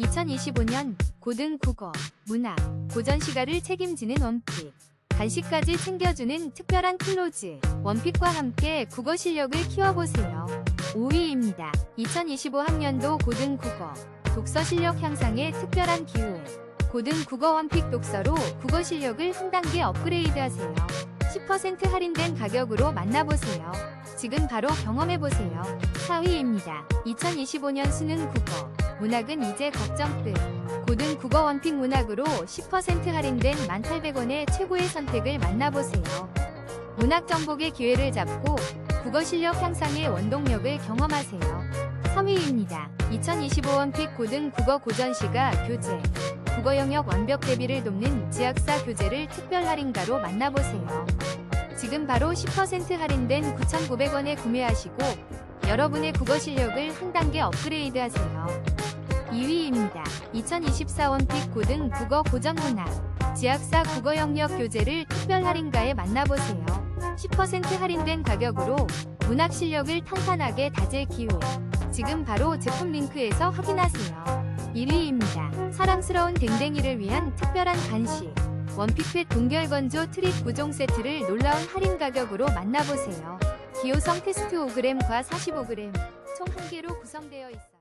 2025년 고등 국어, 문학, 고전 시가를 책임지는 원픽. 간식까지 챙겨주는 특별한 클로즈. 원픽과 함께 국어 실력을 키워보세요. 5위입니다. 2025 학년도 고등 국어, 독서 실력 향상에 특별한 기회. 고등 국어 원픽 독서로 국어 실력을 한 단계 업그레이드 하세요. 10% 할인된 가격으로 만나보세요. 지금 바로 경험해보세요. 4위입니다. 2025년 수능 국어. 문학은 이제 걱정 끝. 고등 국어 원픽 문학으로 10% 할인된 1,800원의 최고의 선택을 만나보세요. 문학 정복의 기회를 잡고 국어 실력 향상의 원동력을 경험하세요. 3위입니다. 2025 원픽 고등 국어 고전시가 교재. 국어 영역 완벽 대비를 돕는 지학사 교재를 특별 할인가로 만나보세요. 지금 바로 10% 할인된 9,900원에 구매하시고 여러분의 국어 실력을 한 단계 업그레이드 하세요. 2위입니다. 2024 원픽 고등 국어 고전 문학 지학사 국어 영역 교재를 특별 할인가에 만나보세요. 10% 할인된 가격으로 문학 실력을 탄탄하게 다질 기회. 지금 바로 제품 링크에서 확인하세요. 1위입니다. 사랑스러운 댕댕이를 위한 특별한 간식. 원픽펫 동결 건조 트립 9종 세트를 놀라운 할인 가격으로 만나보세요. 기호성 테스트 5g과 45g 총한 개로 구성되어 있습니다.